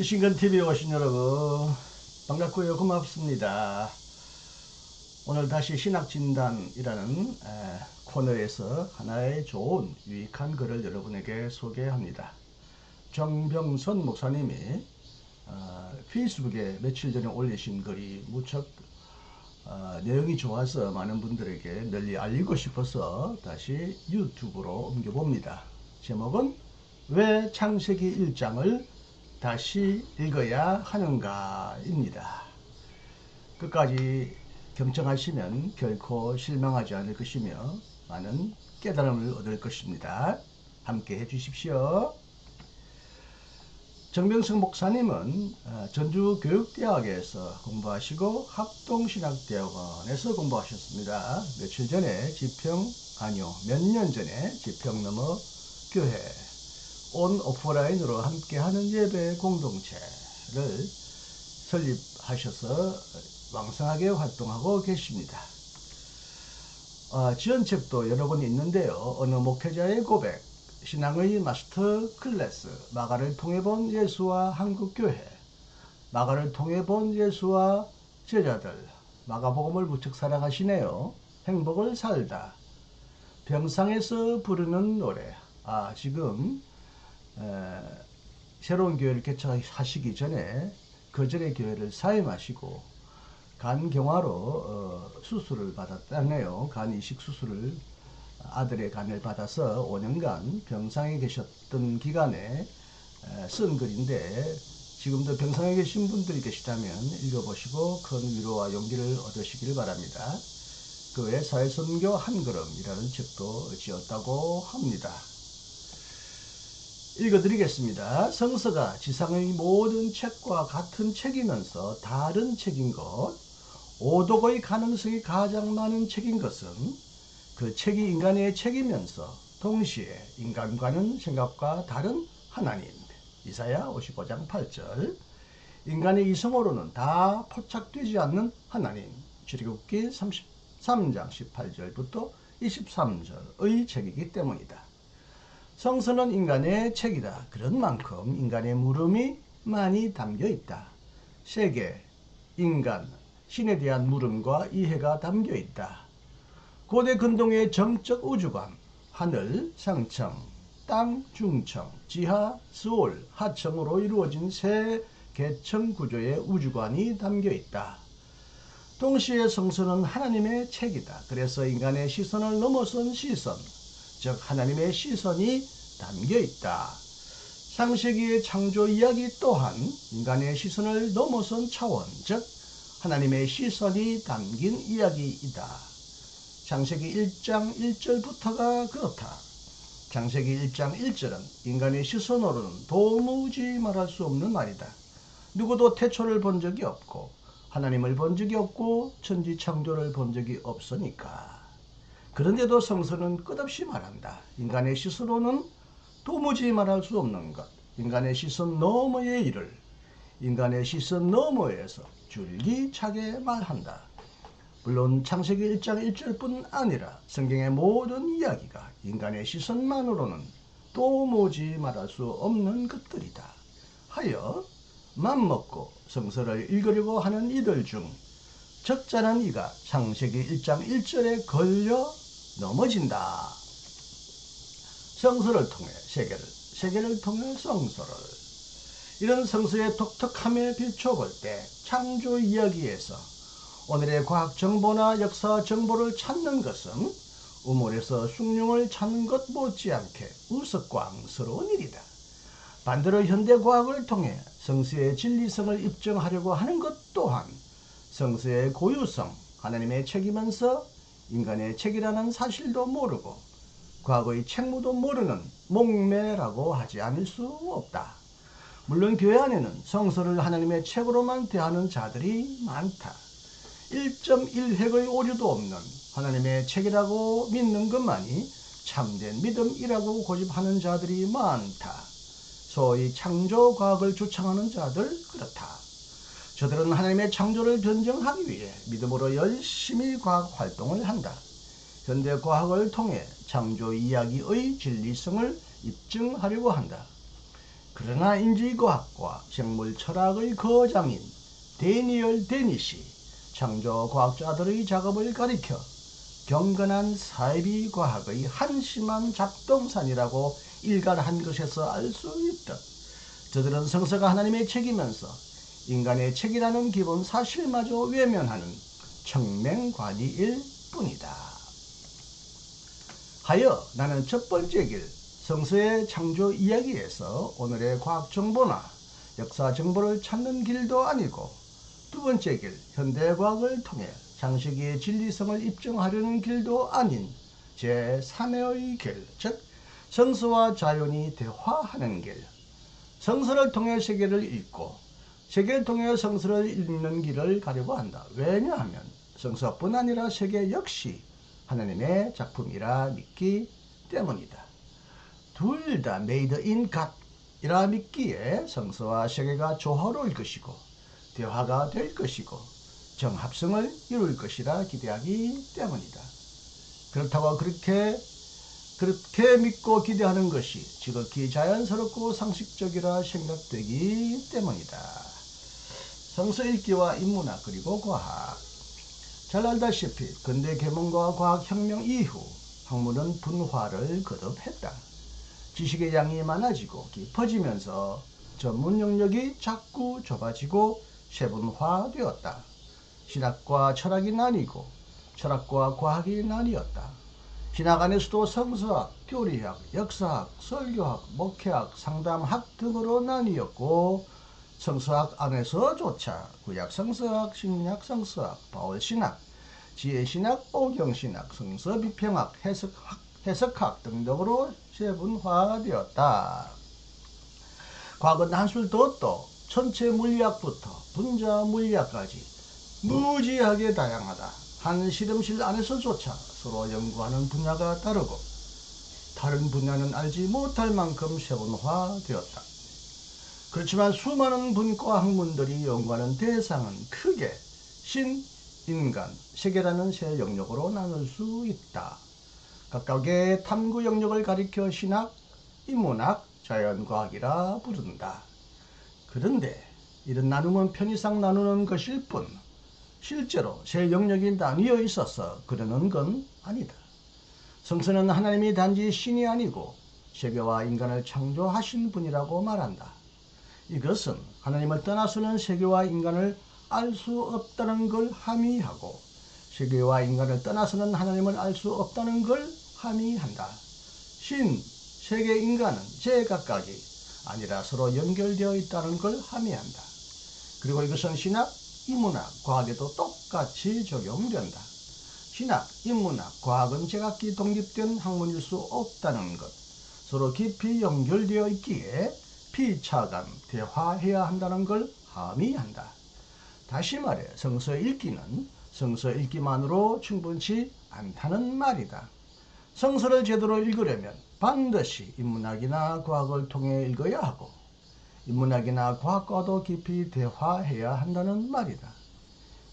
이신근 TV에 오신 여러분 반갑고요 고맙습니다. 오늘 다시 신학진단이라는 에, 코너에서 하나의 좋은 유익한 글을 여러분에게 소개합니다. 정병선 목사님이 어, 페이스북에 며칠 전에 올리신 글이 무척 어, 내용이 좋아서 많은 분들에게 널리 알리고 싶어서 다시 유튜브로 옮겨봅니다. 제목은 왜 창세기 1장을 다시 읽어야 하는가입니다. 끝까지 경청하시면 결코 실망하지 않을 것이며 많은 깨달음을 얻을 것입니다. 함께 해주십시오. 정병석 목사님은 어, 전주교육대학에서 공부하시고 합동신학대학원에서 공부하셨습니다. 며칠 전에 지평 아니요 몇 년 전에 지평 넘어 교회 온 오프라인으로 함께하는 예배 공동체를 설립하셔서 왕성하게 활동하고 계십니다. 어, 지원책도 여러 권 있는데요. 어느 목회자의 고백, 신앙의 마스터 클래스, 마가를 통해 본 예수와 한국교회, 마가를 통해 본 예수와 제자들, 마가복음을 무척 사랑하시네요. 행복을 살다, 병상에서 부르는 노래. 아, 지금 에, 새로운 교회를 개척하시기 전에 거절의 교회를 사임하시고 간 경화로 어, 수술을 받았다네요. 간 이식 수술을 아들의 간을 받아서 5년간 병상에 계셨던 기간에 에, 쓴 글인데 지금도 병상에 계신 분들이 계시다면 읽어보시고 큰 위로와 용기를 얻으시길 바랍니다. 그 외 사회선교 한 걸음이라는 책도 지었다고 합니다. 읽어드리겠습니다. 성서가 지상의 모든 책과 같은 책이면서 다른 책인 것, 오독의 가능성이 가장 많은 책인 것은 그 책이 인간의 책이면서 동시에 인간과는 생각과 다른 하나님. 이사야 55장 8절. 인간의 이성으로는 다 포착되지 않는 하나님. 출애굽기 33장 18절부터 23절의 책이기 때문이다. 성서는 인간의 책이다. 그런 만큼 인간의 물음이 많이 담겨 있다. 세계, 인간, 신에 대한 물음과 이해가 담겨 있다. 고대 근동의 정적 우주관, 하늘, 상청, 땅, 중청, 지하, 스올, 하청으로 이루어진 세 계층 구조의 우주관이 담겨 있다. 동시에 성서는 하나님의 책이다. 그래서 인간의 시선을 넘어선 시선, 즉 하나님의 시선이 담겨 있다. 창세기의 창조 이야기 또한 인간의 시선을 넘어선 차원, 즉 하나님의 시선이 담긴 이야기이다. 창세기 1장 1절부터가 그렇다. 창세기 1장 1절은 인간의 시선으로는 도무지 말할 수 없는 말이다. 누구도 태초를 본 적이 없고 하나님을 본 적이 없고 천지 창조를 본 적이 없으니까. 그런데도 성서는 끝없이 말한다. 인간의 시선으로는 도무지 말할 수 없는 것. 인간의 시선 너머의 일을 인간의 시선 너머에서 줄기차게 말한다. 물론 창세기 1장 1절뿐 아니라 성경의 모든 이야기가 인간의 시선만으로는 도무지 말할 수 없는 것들이다. 하여 맘먹고 성서를 읽으려고 하는 이들 중 적잖은 이가 창세기 1장 1절에 걸려 넘어진다. 성서를 통해 세계를, 세계를 통해 성서를. 이런 성서의 독특함에 비춰볼 때 창조 이야기에서 오늘의 과학 정보나 역사 정보를 찾는 것은 우물에서 숭늉을 찾는 것 못지않게 우스꽝스러운 일이다. 반대로 현대 과학을 통해 성서의 진리성을 입증하려고 하는 것 또한 성서의 고유성, 하나님의 책이면서 인간의 책이라는 사실도 모르고 과거의 책무도 모르는 목매라고 하지 않을 수 없다. 물론 교회 안에는 성서를 하나님의 책으로만 대하는 자들이 많다. 1.1획의 오류도 없는 하나님의 책이라고 믿는 것만이 참된 믿음이라고 고집하는 자들이 많다. 소위 창조과학을 주창하는 자들 그렇다. 저들은 하나님의 창조를 변증하기 위해 믿음으로 열심히 과학 활동을 한다. 현대 과학을 통해 창조 이야기의 진리성을 입증하려고 한다. 그러나 인지과학과 생물 철학의 거장인 데니얼 데니시 창조 과학자들의 작업을 가리켜 경건한 사이비 과학의 한심한 잡동산이라고 일갈한 것에서 알 수 있다. 저들은 성서가 하나님의 책이면서 인간의 책이라는 기본 사실마저 외면하는 청맹관이일 뿐이다. 하여 나는 첫 번째 길, 성서의 창조 이야기에서 오늘의 과학 정보나 역사 정보를 찾는 길도 아니고 두 번째 길, 현대 과학을 통해 장세기의 진리성을 입증하려는 길도 아닌 제3의 길, 즉 성서와 자연이 대화하는 길. 성서를 통해 세계를 읽고 세계를 통해 성서를 읽는 길을 가려고 한다. 왜냐하면 성서뿐 아니라 세계 역시 하나님의 작품이라 믿기 때문이다. 둘다 made in God이라 믿기에 성서와 세계가 조화로울 것이고 대화가 될 것이고 정합성을 이룰 것이라 기대하기 때문이다. 그렇다고 그렇게 그렇게 믿고 기대하는 것이 지극히 자연스럽고 상식적이라 생각되기 때문이다. 성서 읽기와 인문학 그리고 과학 잘 알다시피 근대 계몽과 과학혁명 이후 학문은 분화를 거듭했다. 지식의 양이 많아지고 깊어지면서 전문 영역이 자꾸 좁아지고 세분화되었다. 신학과 철학이 나뉘고 철학과 과학이 나뉘었다. 신학 안에서도 성서학, 교리학, 역사학, 설교학, 목회학, 상담학 등으로 나뉘었고 성서학 안에서조차 구약 성서학, 신약 성서학, 바울 신학, 지혜 신학, 오경 신학, 성서 비평학, 해석학, 해석학 등등으로 세분화되었다. 과거 한술 더 전체 물리학부터 분자 물리학까지 무지하게 다양하다. 한 실험실 안에서조차 서로 연구하는 분야가 다르고 다른 분야는 알지 못할 만큼 세분화되었다. 그렇지만 수많은 분과 학문들이 연구하는 대상은 크게 신, 인간, 세계라는 세 영역으로 나눌 수 있다. 각각의 탐구 영역을 가리켜 신학, 인문학, 자연과학이라 부른다. 그런데 이런 나눔은 편의상 나누는 것일 뿐 실제로 세 영역이 나뉘어 있어서 그러는 건 아니다. 성서는 하나님이 단지 신이 아니고 세계와 인간을 창조하신 분이라고 말한다. 이것은 하나님을 떠나서는 세계와 인간을 알 수 없다는 걸 함의하고 세계와 인간을 떠나서는 하나님을 알 수 없다는 걸 함의한다. 신, 세계, 인간은 제각각이 아니라 서로 연결되어 있다는 걸 함의한다. 그리고 이것은 신학, 인문학, 과학에도 똑같이 적용된다. 신학, 인문학, 과학은 제각기 독립된 학문일 수 없다는 것. 서로 깊이 연결되어 있기에 피차감, 대화해야 한다는 걸 함의한다. 다시 말해 성서 읽기는 성서 읽기만으로 충분치 않다는 말이다. 성서를 제대로 읽으려면 반드시 인문학이나 과학을 통해 읽어야 하고 인문학이나 과학과도 깊이 대화해야 한다는 말이다.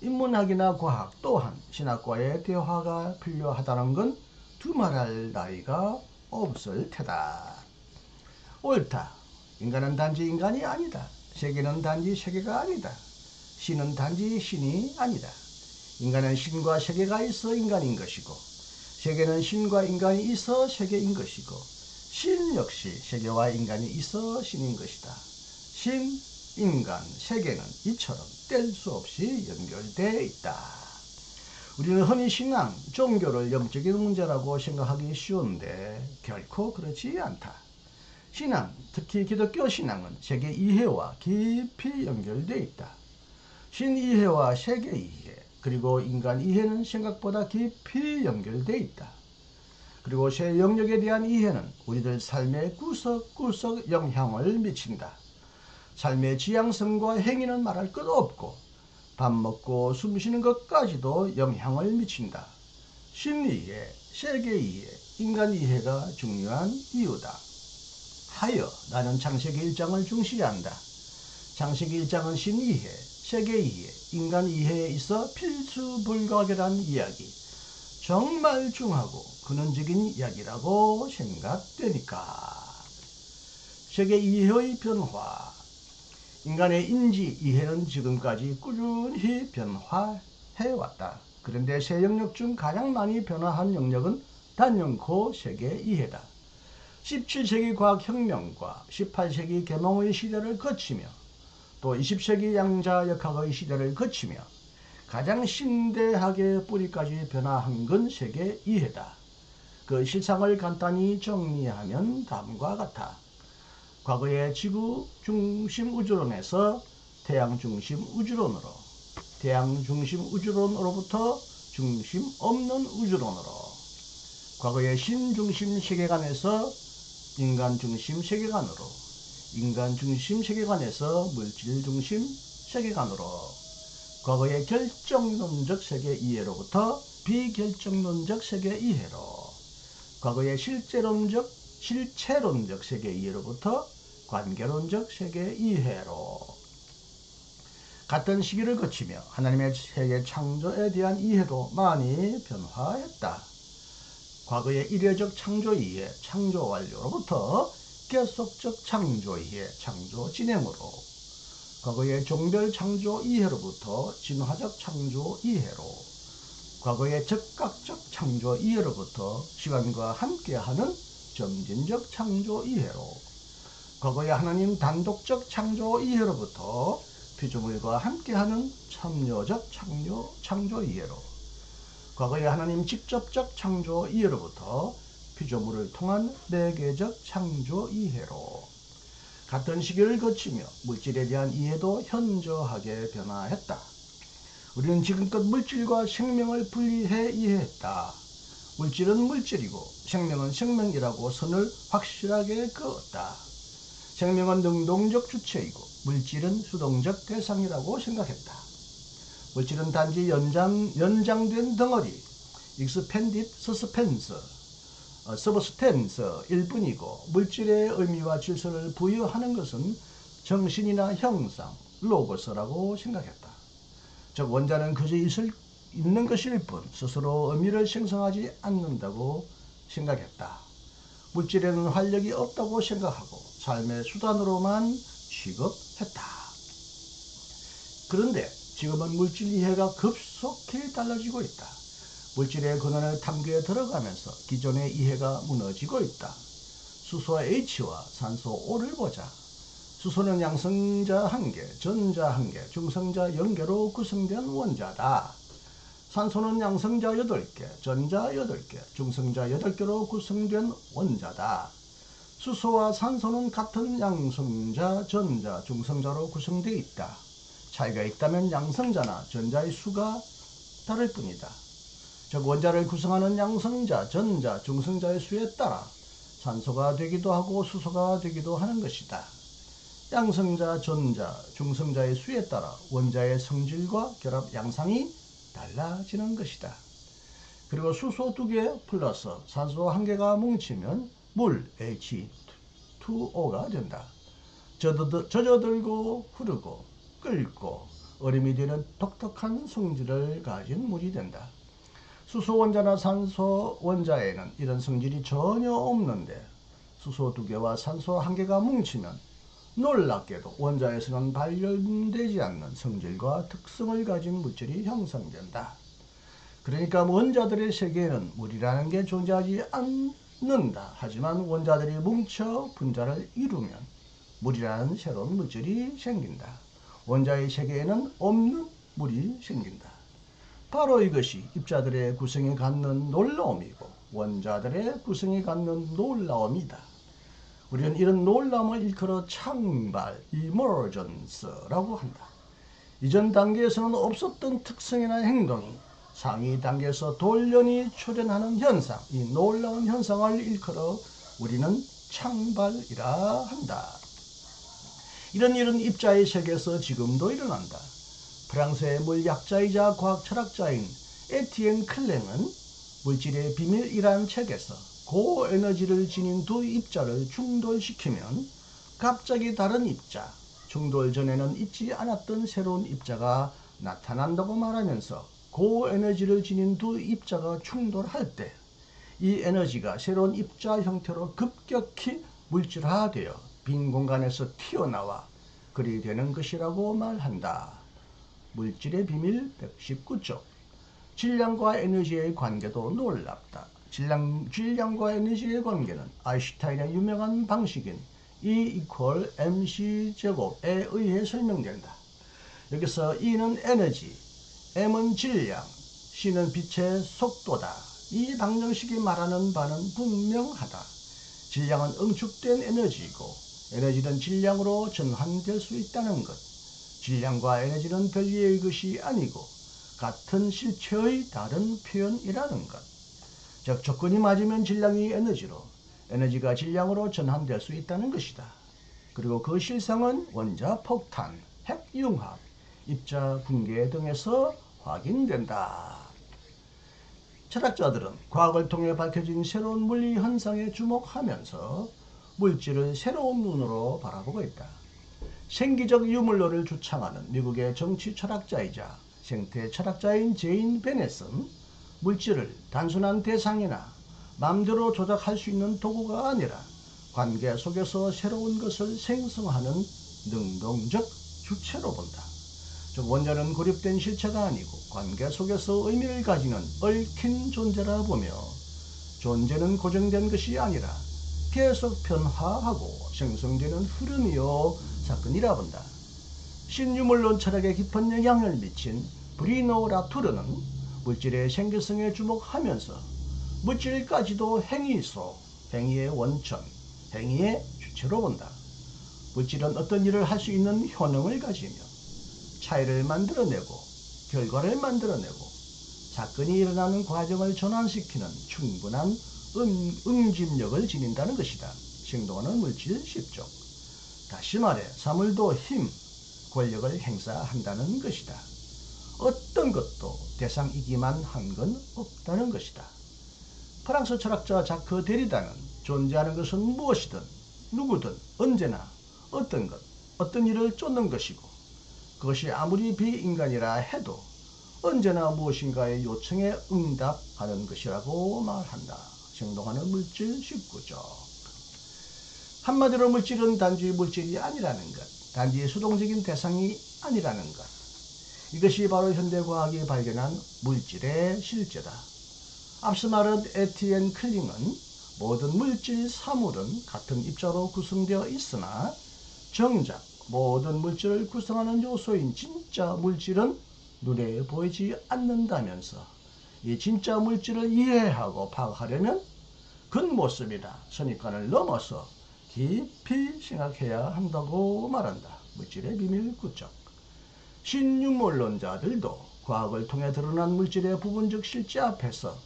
인문학이나 과학 또한 신학과의 대화가 필요하다는 건 두말할 나이가 없을 테다. 옳다. 인간은 단지 인간이 아니다. 세계는 단지 세계가 아니다. 신은 단지 신이 아니다. 인간은 신과 세계가 있어 인간인 것이고 세계는 신과 인간이 있어 세계인 것이고 신 역시 세계와 인간이 있어 신인 것이다. 신, 인간, 세계는 이처럼 뗄 수 없이 연결되어 있다. 우리는 흔히 신앙, 종교를 영적인 문제라고 생각하기 쉬운데 결코 그렇지 않다. 신앙, 특히 기독교 신앙은 세계 이해와 깊이 연결되어 있다. 신 이해와 세계 이해, 그리고 인간 이해는 생각보다 깊이 연결되어 있다. 그리고 새 영역에 대한 이해는 우리들 삶의 구석구석 영향을 미친다. 삶의 지향성과 행위는 말할 것 없고 밥 먹고 숨 쉬는 것까지도 영향을 미친다. 신이해, 세계 이해, 인간 이해가 중요한 이유다. 하여 나는 창세기 1장을 중시한다. 창세기 1장은 신 이해, 세계 이해, 인간 이해에 있어 필수 불가결한 이야기. 정말 중하고 근원적인 이야기라고 생각되니까. 세계 이해의 변화. 인간의 인지 이해는 지금까지 꾸준히 변화해 왔다. 그런데 세 영역 중 가장 많이 변화한 영역은 단연코 세계 이해다. 17세기 과학혁명과 18세기 개몽의 시대를 거치며 또 20세기 양자역학의 시대를 거치며 가장 심대하게 뿌리까지 변화한 건 세계 이해다. 그 실상을 간단히 정리하면 다음과 같아. 과거의 지구 중심 우주론에서 태양 중심 우주론으로, 태양 중심 우주론으로부터 중심 없는 우주론으로, 과거의 신 중심 세계관에서 인간 중심 세계관으로, 인간 중심 세계관에서 물질 중심 세계관으로, 과거의 결정론적 세계 이해로부터 비결정론적 세계 이해로, 과거의 실제론적, 실체론적 세계 이해로부터 관계론적 세계 이해로 같은 시기를 거치며 하나님의 세계 창조에 대한 이해도 많이 변화했다. 과거의 이례적 창조 이해, 창조 완료로부터 계속적 창조 이해, 창조 진행으로 과거의 종별 창조 이해로부터 진화적 창조 이해로 과거의 적각적 창조 이해로부터 시간과 함께하는 점진적 창조 이해로 과거의 하나님 단독적 창조 이해로부터 피조물과 함께하는 참여적 창조, 창조 이해로 과거의 하나님 직접적 창조 이해로부터 피조물을 통한 내계적 창조 이해로 같은 시기를 거치며 물질에 대한 이해도 현저하게 변화했다. 우리는 지금껏 물질과 생명을 분리해 이해했다. 물질은 물질이고 생명은 생명이라고 선을 확실하게 그었다. 생명은 능동적 주체이고 물질은 수동적 대상이라고 생각했다. 물질은 단지 연장, 연장된 덩어리, 익스펜딧 서스펜스, 어, 서브스텐스일 뿐이고 물질의 의미와 질서를 부여하는 것은 정신이나 형상, 로고스라고 생각했다. 즉 원자는 그저 있을, 있는 것일 뿐 스스로 의미를 생성하지 않는다고 생각했다. 물질에는 활력이 없다고 생각하고 삶의 수단으로만 취급했다. 그런데 지금은 물질 이해가 급속히 달라지고 있다. 물질의 근원을 탐구에 들어가면서 기존의 이해가 무너지고 있다. 수소 H와 산소 O를 보자. 수소는 양성자 한 개, 전자 한 개, 중성자 0개로 구성된 원자다. 산소는 양성자 8개, 전자 8개, 중성자 8개로 구성된 원자다. 수소와 산소는 같은 양성자, 전자, 중성자로 구성되어 있다. 차이가 있다면 양성자나 전자의 수가 다를 뿐이다. 즉 원자를 구성하는 양성자, 전자, 중성자의 수에 따라 산소가 되기도 하고 수소가 되기도 하는 것이다. 양성자, 전자, 중성자의 수에 따라 원자의 성질과 결합 양상이 달라지는 것이다. 그리고 수소 두 개 플러스 산소 한 개가 뭉치면 물 H2O가 된다. 젖어들고 흐르고 끓고 얼음이 되는 독특한 성질을 가진 물이 된다. 수소 원자나 산소 원자에는 이런 성질이 전혀 없는데 수소 두 개와 산소 한 개가 뭉치면 놀랍게도 원자에서는 발견되지 않는 성질과 특성을 가진 물질이 형성된다. 그러니까 원자들의 세계에는 물이라는 게 존재하지 않는다. 하지만 원자들이 뭉쳐 분자를 이루면 물이라는 새로운 물질이 생긴다. 원자의 세계에는 없는 물이 생긴다. 바로 이것이 입자들의 구성이 갖는 놀라움이고 원자들의 구성이 갖는 놀라움이다. 우리는 이런 놀라움을 일컬어 창발, emergence라고 한다. 이전 단계에서는 없었던 특성이나 행동이 상위 단계에서 돌연히 출현하는 현상, 이 놀라운 현상을 일컬어 우리는 창발이라 한다. 이런 일은 입자의 세계에서 지금도 일어난다. 프랑스의 물리학자이자 과학 철학자인 에티엔 클랭은 물질의 비밀이라는 책에서 고에너지를 지닌 두 입자를 충돌시키면 갑자기 다른 입자, 충돌 전에는 있지 않았던 새로운 입자가 나타난다고 말하면서 고에너지를 지닌 두 입자가 충돌할 때 이 에너지가 새로운 입자 형태로 급격히 물질화되어 빈 공간에서 튀어나와 그리 되는 것이라고 말한다. 물질의 비밀 119쪽 질량과 에너지의 관계도 놀랍다. 질량, 질량과 에너지의 관계는 아인슈타인의 유명한 방식인 E 이퀄 mc 제곱에 의해 설명된다. 여기서 E는 에너지, M은 질량, C는 빛의 속도다. 이 방정식이 말하는 바는 분명하다. 질량은 응축된 에너지이고 에너지는 질량으로 전환될 수 있다는 것. 질량과 에너지는 별개의 것이 아니고 같은 실체의 다른 표현이라는 것. 즉 조건이 맞으면 질량이 에너지로 에너지가 질량으로 전환될 수 있다는 것이다. 그리고 그 실상은 원자 폭탄, 핵 융합, 입자 붕괴 등에서 확인된다. 철학자들은 과학을 통해 밝혀진 새로운 물리 현상에 주목하면서 물질을 새로운 눈으로 바라보고 있다. 생기적 유물론을 주창하는 미국의 정치 철학자이자 생태 철학자인 제인 베넷은 물질을 단순한 대상이나 마음대로 조작할 수 있는 도구가 아니라 관계 속에서 새로운 것을 생성하는 능동적 주체로 본다. 즉 원자는 고립된 실체가 아니고 관계 속에서 의미를 가지는 얽힌 존재라 보며 존재는 고정된 것이 아니라 계속 변화하고 생성되는 흐름이요 사건이라 본다. 신유물론 철학에 깊은 영향을 미친 브리노 라투르는 물질의 생계성에 주목하면서 물질까지도 행위소, 행위의 원천, 행위의 주체로 본다. 물질은 어떤 일을 할 수 있는 효능을 가지며 차이를 만들어내고 결과를 만들어내고 사건이 일어나는 과정을 전환시키는 충분한 응, 응집력을 지닌다는 것이다. 행동하는 물질 10종. 다시 말해 사물도 힘, 권력을 행사한다는 것이다. 어떤 것도 대상이기만 한 건 없다는 것이다. 프랑스 철학자 자크 데리다는 존재하는 것은 무엇이든 누구든 언제나 어떤 것, 어떤 일을 쫓는 것이고 그것이 아무리 비인간이라 해도 언제나 무엇인가의 요청에 응답하는 것이라고 말한다. 행동하는 물질 19죠. 한마디로 물질은 단지 물질이 아니라는 것, 단지 수동적인 대상이 아니라는 것. 이것이 바로 현대과학이 발견한 물질의 실제다. 앞서 말한 에티엔 클링은 모든 물질 사물은 같은 입자로 구성되어 있으나 정작 모든 물질을 구성하는 요소인 진짜 물질은 눈에 보이지 않는다면서 이 진짜 물질을 이해하고 파악하려면 겉모습이나 선입관을 넘어서 깊이 생각해야 한다고 말한다. 물질의 비밀 구적. 신유물론자들도 과학을 통해 드러난 물질의 부분적 실제 앞에서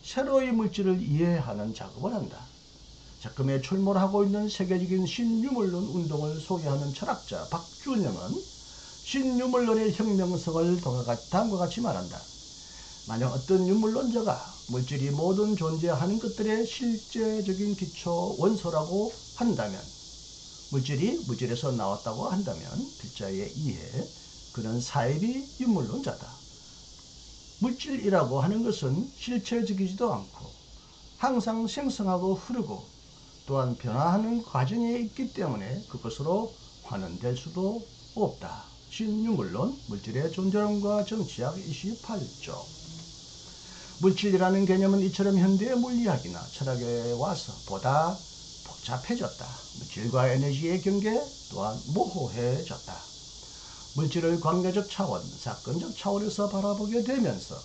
새로이 물질을 이해하는 작업을 한다. 작금에 출몰하고 있는 세계적인 신유물론 운동을 소개하는 철학자 박준영은 신유물론의 혁명성을 다음과 같이 말한다. 만약 어떤 유물론자가 물질이 모든 존재하는 것들의 실제적인 기초 원소라고 한다면 물질이 물질에서 나왔다고 한다면 글자의 이해 그는 사이비 유물론자다. 물질이라고 하는 것은 실체적이지도 않고 항상 생성하고 흐르고 또한 변화하는 과정에 있기 때문에 그것으로 환원될 수도 없다. 신유물론 물질의 존재론과 정치학 28조 물질이라는 개념은 이처럼 현대의 물리학이나 철학에 와서 보다 복잡해졌다. 물질과 에너지의 경계 또한 모호해졌다. 물질을 관계적 차원, 사건적 차원에서 바라보게 되면서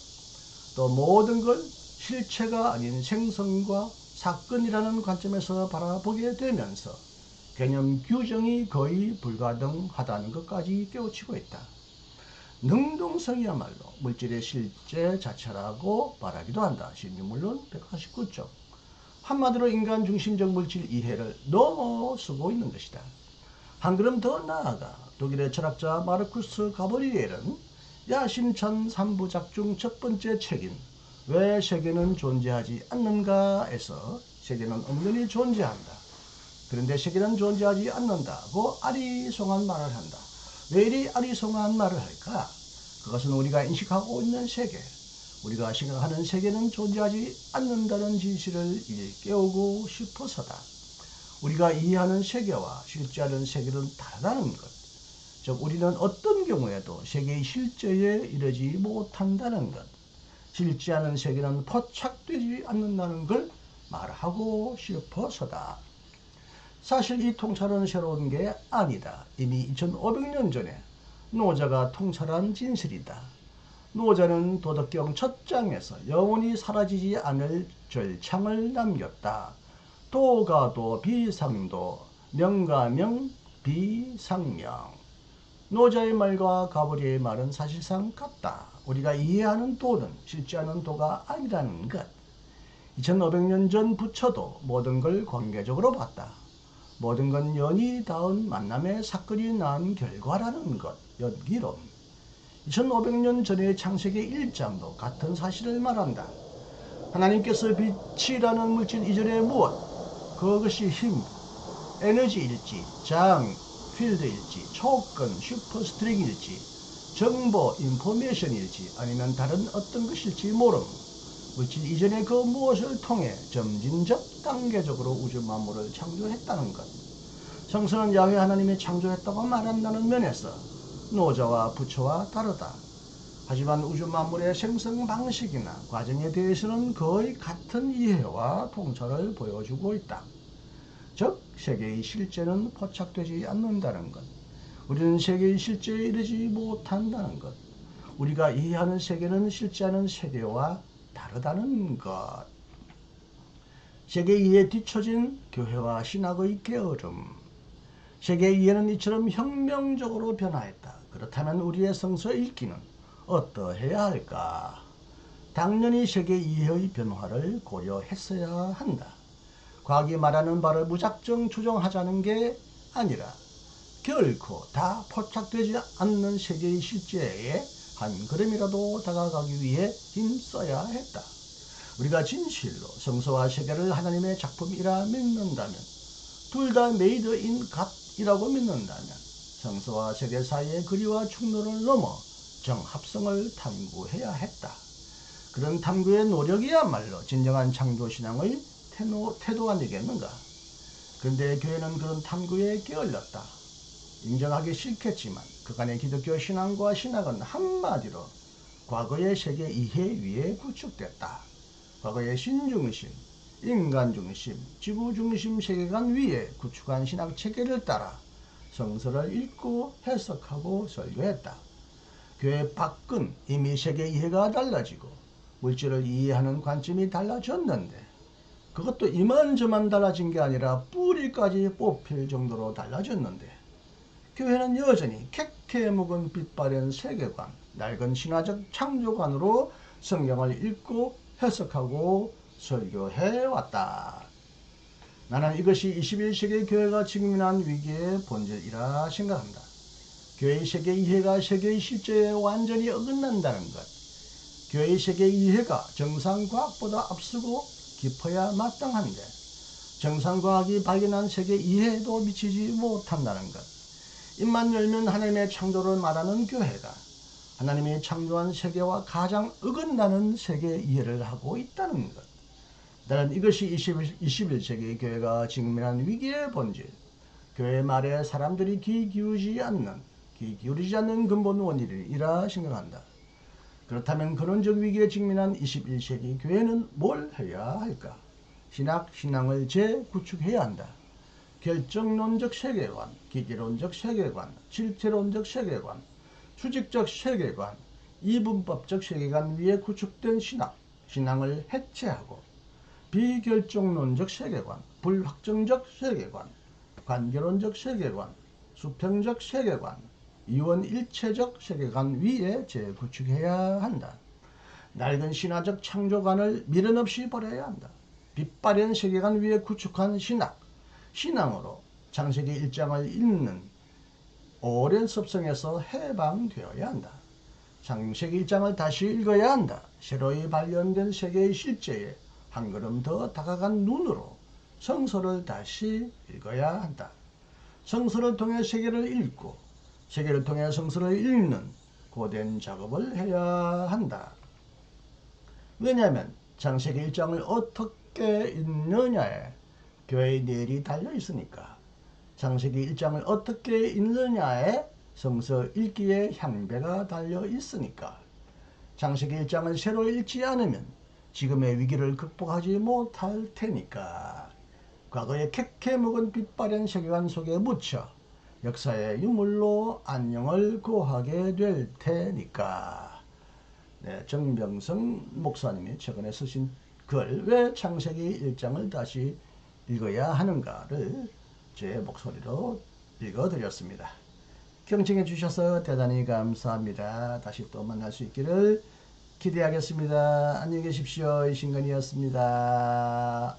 또 모든 걸 실체가 아닌 생성과 사건이라는 관점에서 바라보게 되면서 개념 규정이 거의 불가능하다는 것까지 깨우치고 있다. 능동성이야말로 물질의 실제 자체라고 말하기도 한다. 신유물론 149쪽. 한마디로 인간 중심적 물질 이해를 넘어서고 있는 것이다. 한 걸음 더 나아가 독일의 철학자 마르쿠스 가브리엘은 야심찬 삼부작 중 첫 번째 책인 왜 세계는 존재하지 않는가에서 세계는 엄연히 존재한다. 그런데 세계는 존재하지 않는다고 아리송한 말을 한다. 왜 이리 아리송한 말을 할까? 그것은 우리가 인식하고 있는 세계, 우리가 생각하는 세계는 존재하지 않는다는 진실을 일깨우고 싶어서다. 우리가 이해하는 세계와 실제하는 세계는 다르다는 것. 즉 우리는 어떤 경우에도 세계의 실제에 이르지 못한다는 것. 실제하는 세계는 포착되지 않는다는 걸 말하고 싶어서다. 사실 이 통찰은 새로운 게 아니다. 이미 2500년 전에 노자가 통찰한 진실이다. 노자는 도덕경 첫 장에서 영원히 사라지지 않을 절창을 남겼다. 도가도 비상도 명가명 비상명 노자의 말과 가버리의 말은 사실상 같다. 우리가 이해하는 도는 실제하는 도가 아니라는 것. 2500년 전 부처도 모든 걸 관계적으로 봤다. 모든 건 연이 닿은 만남의 사건이 난 결과라는 것, 연기론. 2500년 전의 창세기 1장도 같은 사실을 말한다. 하나님께서 빛이라는 물질 이전에 무엇? 그것이 힘, 에너지일지, 장, 필드일지, 조건, 슈퍼스트링일지, 정보, 인포메이션일지, 아니면 다른 어떤 것일지 모름. 이전에 그 무엇을 통해 점진적 단계적으로 우주 만물을 창조했다는 것. 성서는 야훼 하나님이 창조했다고 말한다는 면에서 노자와 부처와 다르다. 하지만 우주 만물의 생성 방식이나 과정에 대해서는 거의 같은 이해와 통찰을 보여주고 있다. 즉, 세계의 실제는 포착되지 않는다는 것. 우리는 세계의 실제에 이르지 못한다는 것. 우리가 이해하는 세계는 실제하는 세계와 다르다는 것. 세계 이해에 뒤처진 교회와 신학의 게으름. 세계 이해는 이처럼 혁명적으로 변화했다. 그렇다면 우리의 성서 읽기는 어떠해야 할까? 당연히 세계 이해의 변화를 고려했어야 한다. 과학이 말하는 바를 무작정 추정하자는 게 아니라 결코 다 포착되지 않는 세계의 실제에 한 걸음이라도 다가가기 위해 힘써야 했다. 우리가 진실로 성서와 세계를 하나님의 작품이라 믿는다면 둘 다 메이드 인 갓이라고 믿는다면 성서와 세계 사이의 거리와 충돌을 넘어 정합성을 탐구해야 했다. 그런 탐구의 노력이야말로 진정한 창조신앙의 태도, 태도 아니겠는가? 그런데 교회는 그런 탐구에 게을렀다. 인정하기 싫겠지만 그간의 기독교 신앙과 신학은 한마디로 과거의 세계 이해 위에 구축됐다. 과거의 신중심, 인간중심, 지구중심 세계관 위에 구축한 신학 체계를 따라 성서를 읽고 해석하고 설교했다. 교회 밖은 이미 세계 이해가 달라지고 물질을 이해하는 관점이 달라졌는데 그것도 이만저만 달라진 게 아니라 뿌리까지 뽑힐 정도로 달라졌는데 교회는 여전히 캐캐 묵은 빛바랜 세계관, 낡은 신화적 창조관으로 성경을 읽고 해석하고 설교해 왔다. 나는 이것이 21세기 교회가 직면한 위기의 본질이라 생각합니다. 교회의 세계 이해가 세계의 실제에 완전히 어긋난다는 것. 교회의 세계 이해가 정상과학보다 앞서고 깊어야 마땅한데 정상과학이 발견한 세계 이해에도 미치지 못한다는 것. 입만 열면 하나님의 창조를 말하는 교회가 하나님이 창조한 세계와 가장 어긋나는 세계 이해를 하고 있다는 것. 나는 이것이 21, 21세기 교회가 직면한 위기의 본질. 교회 말에 사람들이 귀 기울이지 않는, 귀 기울이지 않는 근본 원인이라 생각한다. 그렇다면 근원적 위기에 직면한 21세기 교회는 뭘 해야 할까? 신학, 신앙을 재구축해야 한다. 결정론적 세계관, 기계론적 세계관, 실체론적 세계관, 수직적 세계관, 이분법적 세계관 위에 구축된 신학, 신앙을 해체하고 비결정론적 세계관, 불확정적 세계관, 관계론적 세계관, 수평적 세계관, 이원일체적 세계관 위에 재구축해야 한다. 낡은 신화적 창조관을 미련 없이 버려야 한다. 빛바랜 세계관 위에 구축한 신학, 신앙으로 창세기 1장을 읽는 오랜 섭성에서 해방되어야 한다. 창세기 1장을 다시 읽어야 한다. 새로이 발견된 세계의 실제에 한 걸음 더 다가간 눈으로 성서를 다시 읽어야 한다. 성서를 통해 세계를 읽고 세계를 통해 성서를 읽는 고된 작업을 해야 한다. 왜냐하면 창세기 1장을 어떻게 읽느냐에 교회의 내일이 달려 있으니까 창세기 1장을 어떻게 읽느냐에 성서 읽기에 향배가 달려 있으니까 창세기 1장을 새로 읽지 않으면 지금의 위기를 극복하지 못할 테니까 과거에 캐캐 묵은 빛바랜 세계관 속에 묻혀 역사의 유물로 안녕을 구하게 될 테니까. 네, 정병성 목사님이 최근에 쓰신 글 왜 창세기 1장을 다시 읽어야 하는가를 제 목소리로 읽어드렸습니다. 경청해 주셔서 대단히 감사합니다. 다시 또 만날 수 있기를 기대하겠습니다. 안녕히 계십시오. 이신근이었습니다.